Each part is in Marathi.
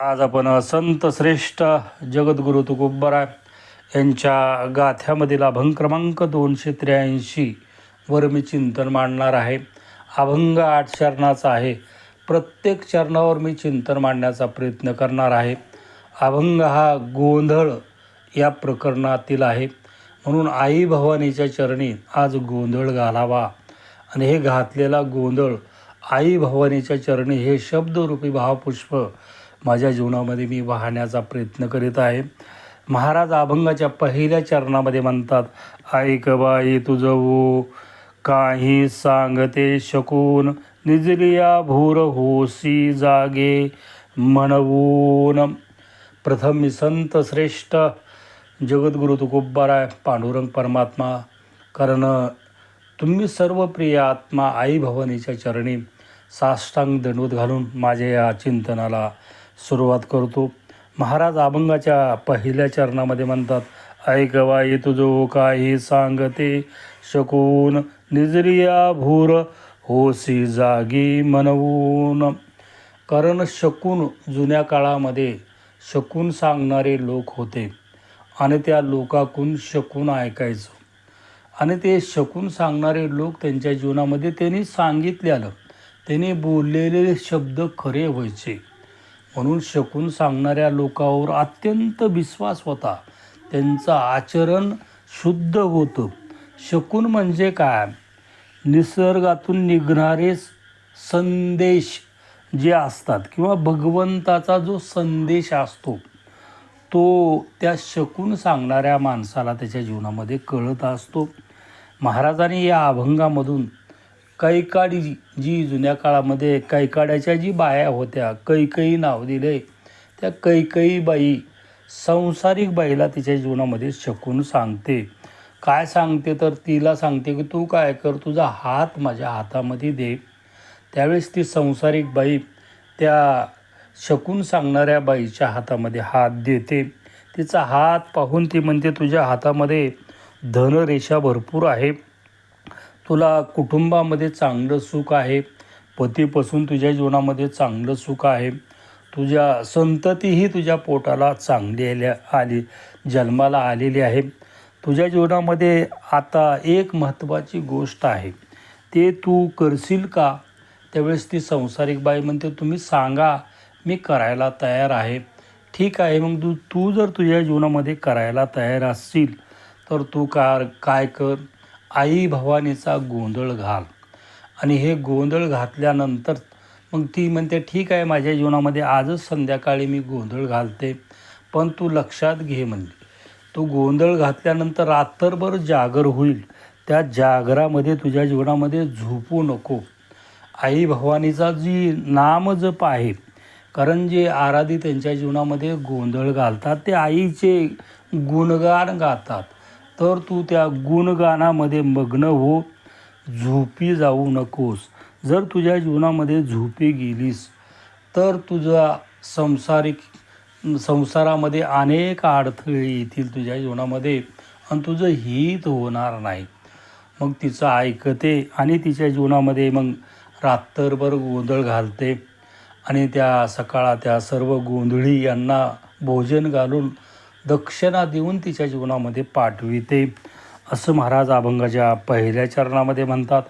आज आपण संत श्रेष्ठ जगद्गुरु तुकोबरा यांच्या गाथ्यामधील अभंग क्रमांक दोनशे त्र्याऐंशी वर मी चिंतन मांडणार आहे. अभंग आठ चरणाचा आहे. प्रत्येक चरणावर मी चिंतन मांडण्याचा प्रयत्न करणार आहे. अभंग हा गोंधळ या प्रकरणातील आहे. म्हणून आई भवानीच्या चरणी आज गोंधळ घालावा. आणि हे घातलेला गोंधळ आई भवानीच्या चरणी हे शब्दरूपी भावपुष्प माझ्या जीवनामध्ये मी वाहण्याचा प्रयत्न करीत आहे. महाराज अभंगाच्या पहिल्या चरणामध्ये म्हणतात ऐक बाई तुझं ओ काही सांगते शकून निजलिया भूर होसी जागे म्हणवून प्रथम मी संत श्रेष्ठ जगद्गुरु तुकोबाराय पांडुरंग परमात्मा कारण तुम्ही सर्व प्रिय आत्मा आई भवानीच्या चरणी साष्टांग दंडवत घालून माझ्या या चिंतनाला सुरुवात करतो. महाराज अभंगाच्या पहिल्या चरणामध्ये म्हणतात ऐकवाई तुझो काही सांगते शकून निजरिया भूर होसी जागी मनवून. कारण शकून जुन्या काळामध्ये शकून सांगणारे लोक होते आणि त्या लोकाकून शकून ऐकायचं. आणि ते शकून सांगणारे लोक त्यांच्या जीवनामध्ये त्यांनी सांगितलेलं त्यांनी बोललेले शब्द खरे व्हायचे. म्हणून शकून सांगणाऱ्या लोकांवर अत्यंत विश्वास होता. त्यांचं आचरण शुद्ध होतं. शकून म्हणजे काय? निसर्गातून निघणारे संदेश जे असतात किंवा भगवंताचा जो संदेश असतो तो त्या शकून सांगणाऱ्या माणसाला त्याच्या जीवनामध्ये कळत असतो. महाराजांनी या अभंगामधून कैकाडी जी जी जुन्या काळामध्ये कैकाड्याच्या जी बाया होत्या कैकई नाव दिले. त्या कैकई बाई संसारिक बाईला तिच्या जीवनामध्ये शकून सांगते. काय सांगते तर तिला सांगते की तू काय कर तुझा हात माझ्या हातामध्ये दे. त्यावेळेस ती संसारिक बाई त्या शकून सांगणाऱ्या बाईच्या हातामध्ये हात देते. तिचा हात पाहून ती म्हणते तुझ्या हातामध्ये धनरेषा भरपूर आहे. तुला कुटुंबामध्ये चांगलं सुख आहे. पतीपासून तुझ्या जीवनामध्ये चांगलं सुख आहे. तुझ्या संततीही तुझ्या पोटाला चांगली आल्या आली जन्माला आलेली आहे. तुझ्या जीवनामध्ये आता एक महत्त्वाची गोष्ट आहे. ते तू करशील का? त्यावेळेस ती संसारिक बाई म्हणते तुम्ही सांगा मी करायला तयार आहे. ठीक आहे मग तू तू जर तुझ्या जीवनामध्ये करायला तयार असशील तर तू का काय कर? आई भवानीचा गोंधळ घाल. आणि हे गोंधळ घातल्यानंतर मग ती म्हणते ठीक आहे माझ्या जीवनामध्ये आजच संध्याकाळी मी गोंधळ घालते. पण तू लक्षात घे म्हणली. तो गोंधळ घातल्यानंतर रात्रभर जागर होईल. त्या जागरामध्ये तुझ्या जीवनामध्ये झोपू नको. आई भवानीचा जी नामजप आहे कारण जे आराधी त्यांच्या जीवनामध्ये गोंधळ घालतात ते आईचे गुणगान गातात. तर तू त्या गुणगानामध्ये मग्न हो. झोपी जाऊ नकोस. जर तुझ्या जीवनामध्ये झोपी गेलीस तर तुझा संसारिक संसारामध्ये अनेक अडथळे येतील तुझ्या जीवनामध्ये आणि तुझं हित होणार नाही. मग तिचं ऐकते आणि तिच्या जीवनामध्ये मग रात्रभर गोंधळ घालते आणि त्या सकाळा त्या सर्व गोंधळी यांना भोजन घालून दक्षिणा देऊन तिच्या जीवनामध्ये पाठविते असं महाराज अभंगाच्या पहिल्या चरणामध्ये म्हणतात.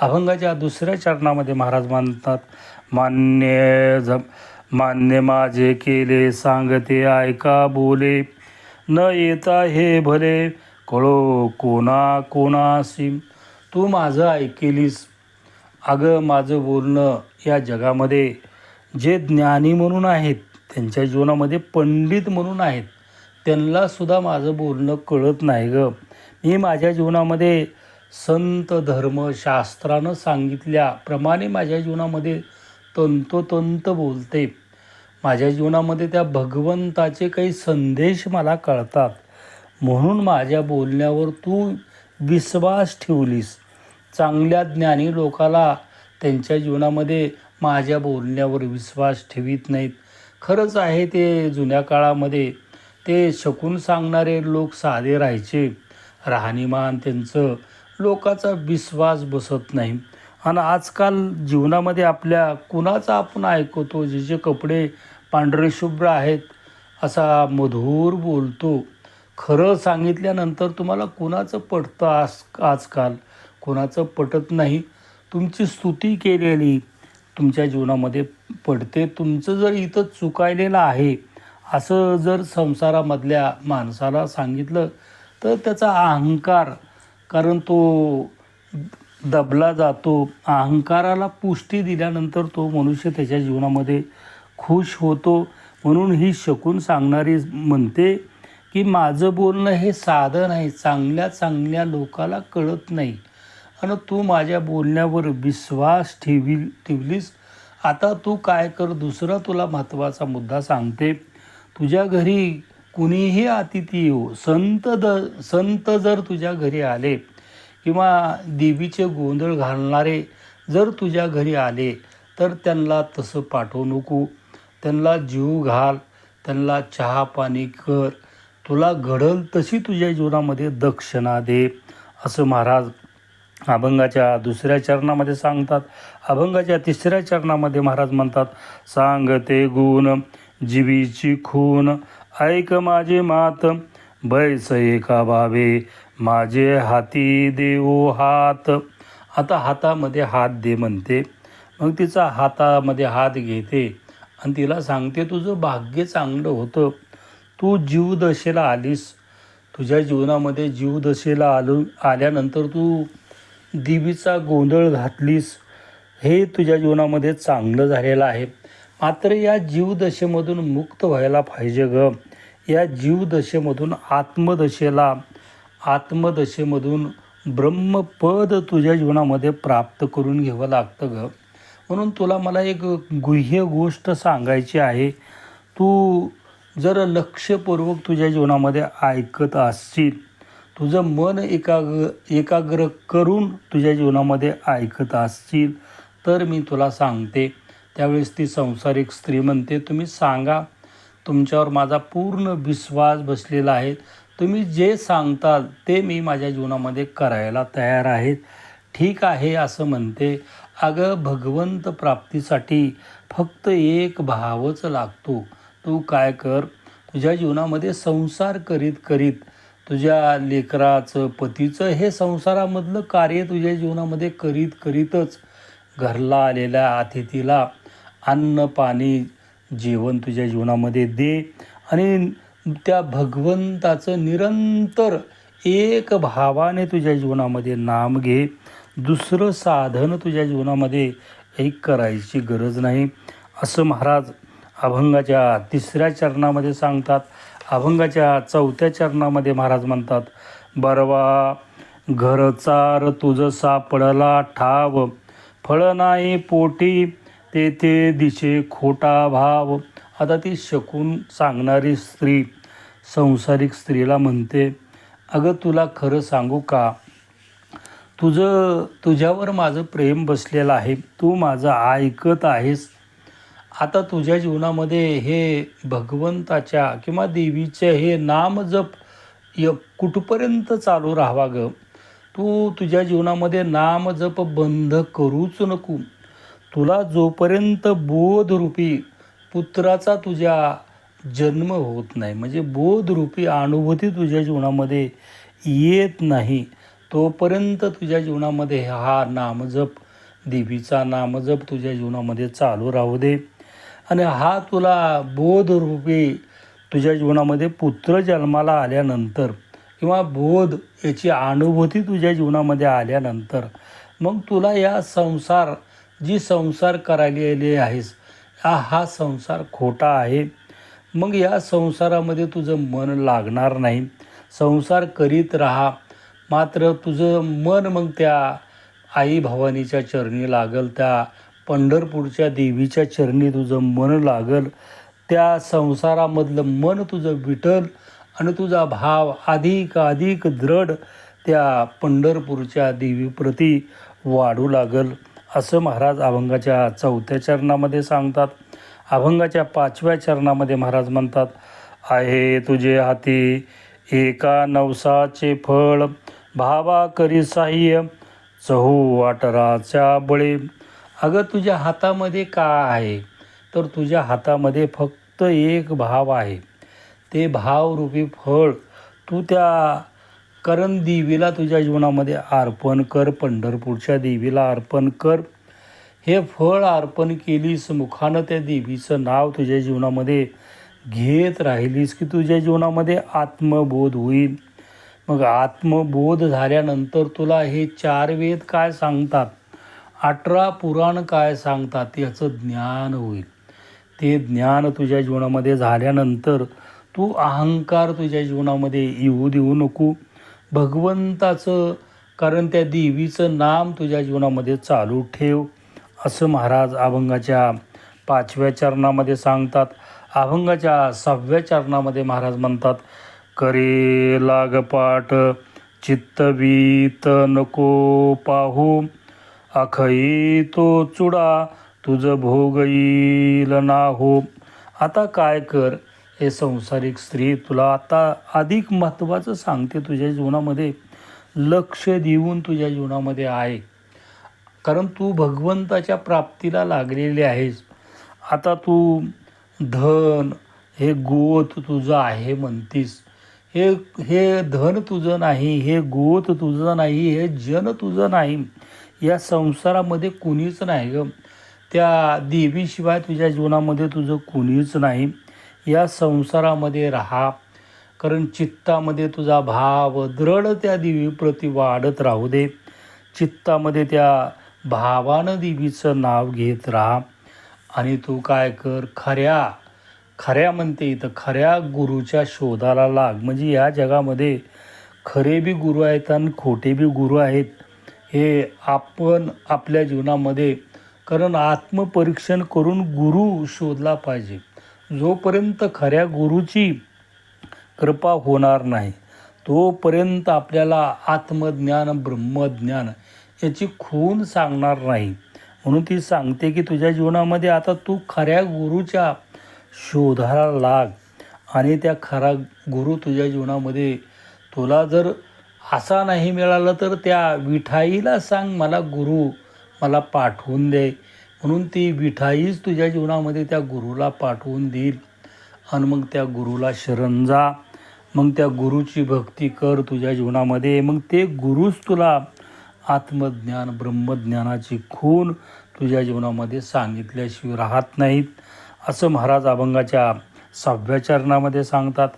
अभंगाच्या दुसऱ्या चरणामध्ये महाराज म्हणतात मान्य ज मान्य माझे केले सांगते ऐका बोले. न येता हे भले कळो कोणा कोणासी तू माझं ऐकेलीस. अगं माझं बोलणं या जगामध्ये जे ज्ञानी म्हणून आहेत त्यांच्या जीवनामध्ये पंडित म्हणून आहेत त्यांनासुद्धा माझं बोलणं कळत नाही ग. मी माझ्या जीवनामध्ये संत धर्म शास्त्रानं सांगितल्याप्रमाणे माझ्या जीवनामध्ये तंतोतंत बोलते. माझ्या जीवनामध्ये त्या भगवंताचे काही संदेश मला कळतात. म्हणून माझ्या बोलण्यावर तू विश्वास ठेवलीस. चांगल्या ज्ञानी लोकाला त्यांच्या जीवनामध्ये माझ्या बोलण्यावर विश्वास ठेवीत नाहीत. खरंच आहे ते जुन्या काळामध्ये ते शकून सांगणारे लोक साधे राहायचे. राहणीमान त्यांचं लोकाचा विश्वास बसत नाही. आणि आजकाल जीवनामध्ये आपल्या कुणाचा आपण ऐकतो जे जे कपडे पांढरे शुभ्र आहेत असा मधुर बोलतो. खरं सांगितल्यानंतर तुम्हाला कुणाचं पटतं आज आजकाल? कुणाचं पटत नाही. तुमची स्तुती केलेली तुमच्या जीवनामध्ये पडते. तुमचं जर इथं चुकायलेलं आहे असं जर संसारामधल्या माणसाला सांगितलं तर त्याचा अहंकार कारण तो दबला जातो. अहंकाराला पुष्टी दिल्यानंतर तो मनुष्य त्याच्या जीवनामध्ये खुश होतो. म्हणून ही शकून सांगणारी म्हणते की माझं बोलणं हे साधं आहे चांगल्या चांगल्या लोकाला कळत नाही. आणि तू माझ्या बोलण्यावर विश्वास ठेवी ठेवलीस. आता तू काय कर दुसरा तुला महत्त्वाचा मुद्दा सांगते. तुझ्या घरी कुणीही अतिथी येऊ संत द संत जर तुझ्या घरी आले किंवा देवीचे गोंधळ घालणारे जर तुझ्या घरी आले तर त्यांना तसं पाठवू नको. त्यांना जीव घाल त्यांना चहा पाणी कर. तुला घडल तशी तुझ्या जीवनामध्ये दक्षिणा दे असं महाराज अभंगाच्या दुसऱ्या चरणामध्ये सांगतात. अभंगाच्या तिसऱ्या चरणामध्ये महाराज म्हणतात सांगते गुण जीवीची खून. ऐक माझे मात बैस एका बाबे. माझे हाती देऊ हात. आता हातामध्ये हात दे म्हणते. मग तिचा हातामध्ये हात घेते. आणि तिला सांगते तुझं भाग्य चांगलं होतं. तू जीवदशेला आलीस. तुझ्या जीवनामध्ये जीवदशेला आलो आल्यानंतर तू देवीचा गोंधळ घातलीस. हे तुझ्या जीवनामध्ये चांगलं झालेलं आहे. मात्र या जीवदशेमधून मुक्त व्हायला पाहिजे ग. या जीवदशेमधून आत्मदशेला आत्मदशेमधून ब्रह्मपद तुझ्या जीवनामध्ये प्राप्त करून घ्यावं लागतं ग. म्हणून तुला मला एक गुह्य गोष्ट सांगायची आहे. तू जर लक्षपूर्वक तुझ्या जीवनामध्ये ऐकत असशील तुझं मन एकाग्र एकाग्र करून तुझ्या जीवनामध्ये ऐकत असशील तर मी तुला सांगते त्यावेळेस ती संसारिक स्त्री म्हणते तुम्ही सांगा तुमच्यावर माझा पूर्ण विश्वास बसलेला आहे. तुम्ही जे सांगताल ते मी माझ्या जीवनामध्ये करायला तयार आहे. ठीक आहे असं म्हणते. अगं भगवंत प्राप्तीसाठी फक्त एक भावच लागतो. तू काय कर तुझ्या जीवनामध्ये संसार करीत करीत तुझ्या लेकराचं पतीचं हे संसारामधलं कार्य तुझ्या जीवनामध्ये करीत करीतच घरला आलेल्या अतिथीला अन्न पाणी जेवण तुझ्या जीवनामध्ये दे आणि त्या भगवंताचं निरंतर एक भावाने तुझ्या जीवनामध्ये नाम घे. दुसरं साधन तुझ्या जीवनामध्ये एक करायची गरज नाही. असं महाराज अभंगाच्या तिसऱ्या चरणामध्ये सांगतात. अभंगाच्या चौथ्या चरणामध्ये महाराज म्हणतात बरवा घरचार तुझं सापडला ठाव फळ नाही पोटी तेथे दिशे खोटा भाव. आता ती शकून सांगणारी स्त्री संसारिक स्त्रीला म्हणते अगं तुला खरं सांगू का? तुझं तुझ्यावर माझं प्रेम बसलेलं आहे. तू माझं ऐकत आहेस. आता तुझ्या जीवनामध्ये हे भगवंताच्या किंवा देवीचे हे नाम जप य कुठपर्यंत चालू राहावा गं? तू तुझ्या जीवनामध्ये नाम जप बंद करूच नको. तुला जोपर्यंत बोधरूपी पुत्राचा तुझ्या जन्म होत नाही म्हणजे बोधरूपी अनुभूती तुझ्या जीवनामध्ये येत नाही तोपर्यंत तुझ्या जीवनामध्ये हा नामजप देवीचा नामजप तुझ्या जीवनामध्ये चालू राहू दे. आणि हा तुला बोधरूपी तुझ्या जीवनामध्ये पुत्र जन्माला आल्यानंतर किंवा बोध याची अनुभूती तुझ्या जीवनामध्ये आल्यानंतर मग तुला या संसार जी संसार करायलेली आहेस हा हा संसार खोटा आहे. मग या संसारामध्ये तुझं मन लागणार नाही. संसार करीत राहा. मात्र तुझं मन मग त्या आई भवानीच्या चरणी लागल त्या पंढरपूरच्या देवीच्या चरणी तुझं मन लागल. त्या संसारामधलं मन तुझं विठल आणि तुझा भाव अधिक अधिक दृढ त्या पंढरपूरच्या देवीप्रती वाढू लागल. असं महाराज अभंगाच्या चौथ्या चरणामध्ये सांगतात. अभंगाच्या पाचव्या चरणामध्ये महाराज म्हणतात आहे तुझे हाती एका नवसाचे फळ. भावा करी साह्य चहू वाटराच्या बळे. अगं तुझ्या हातामध्ये काय आहे? तर तुझ्या हातामध्ये फक्त एक भाव आहे. ते भावरूपी फळ. तू त्या करण देवीला तुझ्या जीवनामध्ये अर्पण कर पंढरपूरच्या देवीला अर्पण कर. हे फळ अर्पण केलीस मुखानं त्या देवीचं नाव तुझ्या जीवनामध्ये घेत राहिलीस की तुझ्या जीवनामध्ये आत्मबोध होईल. मग आत्मबोध झाल्यानंतर तुला हे चार वेद काय सांगतात? अठरा पुराण काय सांगतात? याचं ज्ञान होईल. ते ज्ञान तुझ्या जीवनामध्ये झाल्यानंतर तू अहंकार तुझ्या जीवनामध्ये येऊ देऊ नको. भगवंताचं कारण त्या देवीचं नाम तुझ्या जीवनामध्ये चालू ठेव असं महाराज अभंगाच्या पाचव्या चरणामध्ये सांगतात. अभंगाच्या सहाव्या चरणामध्ये महाराज म्हणतात करे लागपाठ चित्तवीत नको पाहू अखई तो चुडा तुझं भोग येईल ना हो आता काय कर हे संसारिक स्त्री तुला आता अधिक महत्त्वाचं सांगते. तुझ्या जीवनामध्ये लक्ष देऊन तुझ्या जीवनामध्ये आहे. कारण तू भगवंताच्या प्राप्तीला लागलेली आहेस. आता तू धन हे गोत तुझं आहे म्हणतीस. हे हे धन तुझं नाही हे गोत तुझं नाही हे जन तुझं नाही. या संसारामध्ये कुणीच नाही ग. त्या देवीशिवाय तुझ्या जीवनामध्ये तुझं कुणीच नाही. या संसारामध्ये राहा. कारण चित्तामध्ये तुझा भाव दृढ त्या देवीप्रती वाढत राहू दे. चित्तामध्ये त्या भावानं देवीचं नाव घेत राहा. आणि तू काय कर? खऱ्या खऱ्या म्हणते इथं खऱ्या गुरुच्या शोधाला लाग. म्हणजे या जगामध्ये खरे बी गुरु आहेत आणि खोटे बी गुरु आहेत. हे आपण आपल्या जीवनामध्ये कारण आत्मपरीक्षण करून गुरु शोधला पाहिजे. जोपर्यंत खऱ्या गुरुची कृपा होणार नाही तोपर्यंत आपल्याला आत्मज्ञान ब्रह्मज्ञान याची खून सांगणार नाही. म्हणून ती सांगते की तुझ्या जीवनामध्ये आता तू खऱ्या गुरुच्या शोधाला लाग आणि त्या खरा गुरु तुझ्या जीवनामध्ये तुला जर असा नाही मिळाला तर त्या विठाईला सांग मला गुरु मला पाठवून दे. म्हणून ती विठाईच तुझ्या जीवनामध्ये त्या गुरुला पाठवून देईल. आणि मग त्या गुरुला शरण जा. मग त्या गुरुची भक्ती कर तुझ्या जीवनामध्ये. मग ते गुरुच तुला आत्मज्ञान ब्रह्मज्ञानाची खून तुझ्या जीवनामध्ये सांगितल्याशिवाय राहत नाहीत. असं महाराज अभंगाच्या सहाव्या चरणामध्ये सांगतात.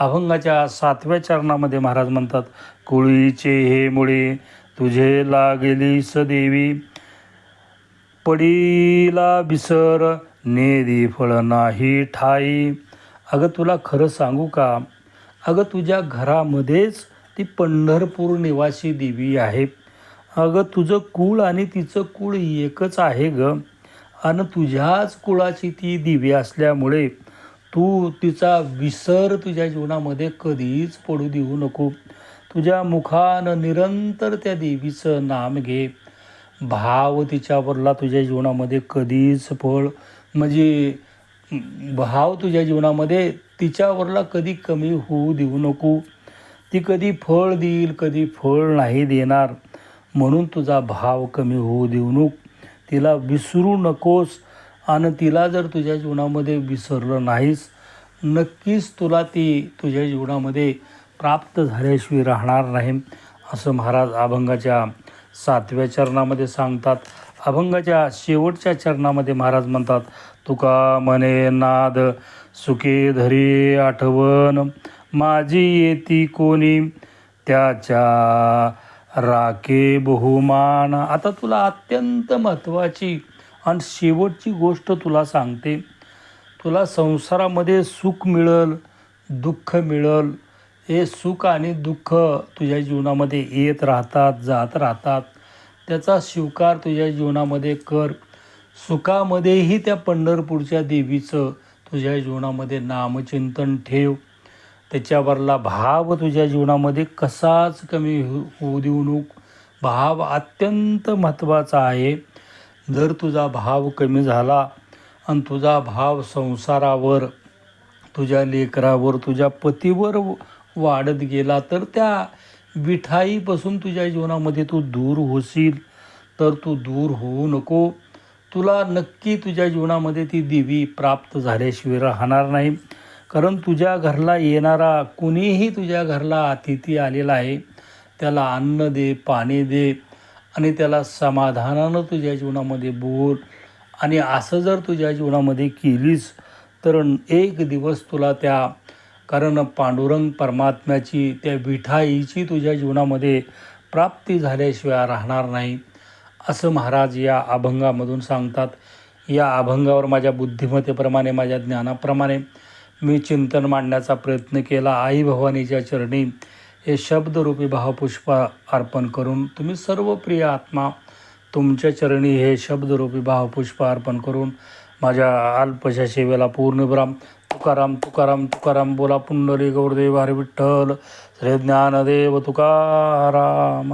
अभंगाच्या सातव्या चरणामध्ये महाराज म्हणतात कुळीचे हे मुळे तुझे लागली सदेवी पडीला बिसर नेदी फळ नाही ठाई. अगं तुला खरं सांगू का? अगं तुझ्या घरामध्येच ती पंढरपूर निवासी देवी आहे. अगं तुझं कुळ आणि तिचं कुळ एकच आहे ग. आणि तुझ्याच कुळाची ती दिवी असल्यामुळे तू तिचा विसर तुझ्या जीवनामध्ये कधीच पडू देऊ नको. तुझ्या मुखानं निरंतर त्या देवीचं नाम घे. भाव तिच्यावरला तुझ्या जीवनामध्ये कधीच फळ म्हणजे भाव तुझ्या जीवनामध्ये तिच्यावरला कधी कमी होऊ देऊ नको. ती कधी फळ देईल कधी फळ नाही देणार. म्हणून तुझा भाव कमी होऊ देऊ नको. तिला विसरू नकोस. आणि तिला जर तुझ्या जीवनामध्ये विसरलं नाहीस नक्कीच तुला ती तुझ्या जीवनामध्ये प्राप्त झाल्याशिवाय राहणार नाही असं महाराज अभंगाच्या सातव्या चरणामध्ये सांगतात अभंगाच्या शेवटच्या चरणामध्ये महाराज म्हणतात तुका मने नाद सुखे धरी आठवण माझी येती कोणी? त्याच्या राखे बहुमान. आता तुला अत्यंत महत्त्वाची आणि शेवटची गोष्ट तुला सांगते. तुला संसारामध्ये सुख मिळल दुःख मिळल हे सुख आणि दुःख तुझ्या जीवनामध्ये येत राहतात जात राहतात. त्याचा स्वीकार तुझ्या जीवनामध्ये कर. सुखामध्येही त्या पंढरपूरच्या देवीचं तुझ्या जीवनामध्ये नामचिंतन ठेव. त्याच्यावरला भाव तुझ्या जीवनामध्ये कसाच कमी हो, होऊ देऊ नको. भाव अत्यंत महत्त्वाचा आहे. जर तुझा भाव कमी झाला आणि तुझा भाव संसारावर तुझ्या लेकरावर तुझ्या पतीवर वाढत गेला तर त्या विठाईपासून तुझ्या जीवनामध्ये तू दूर होशील. तर तू दूर होऊ नको. तुला नक्की तुझ्या जीवनामध्ये ती देवी प्राप्त झाल्याशिवाय राहणार नाही. कारण तुझ्या घरला येणारा कुणीही तुझ्या घरला अतिथी आलेला आहे. त्याला अन्न दे पाणी दे आणि त्याला समाधानानं तुझ्या जीवनामध्ये बोल. आणि असं जर तुझ्या जीवनामध्ये केलीस तर एक दिवस तुला त्या कारण पांडुरंग परमात्म्याची त्या विठाईची तुझ्या जीवनामध्ये प्राप्ती झाल्याशिवाय राहणार नाही. असं महाराज या अभंगामधून सांगतात. या अभंगावर माझ्या बुद्धिमत्तेप्रमाणे माझ्या ज्ञानाप्रमाणे मी चिंतन मांडण्याचा प्रयत्न केला. आई भवानीच्या चरणी हे शब्दरूपी भावपुष्प अर्पण करून तुम्ही सर्व प्रिय आत्मा तुमच्या चरणी हे शब्दरूपी भावपुष्प अर्पण करून माझ्या अल्पशा सेवेला पूर्णविराम तुकाराम तुकाराम तुकाराम बोला पुंडली गौरदेव हरी विठ्ठल श्री ज्ञानदेव तुकाराम.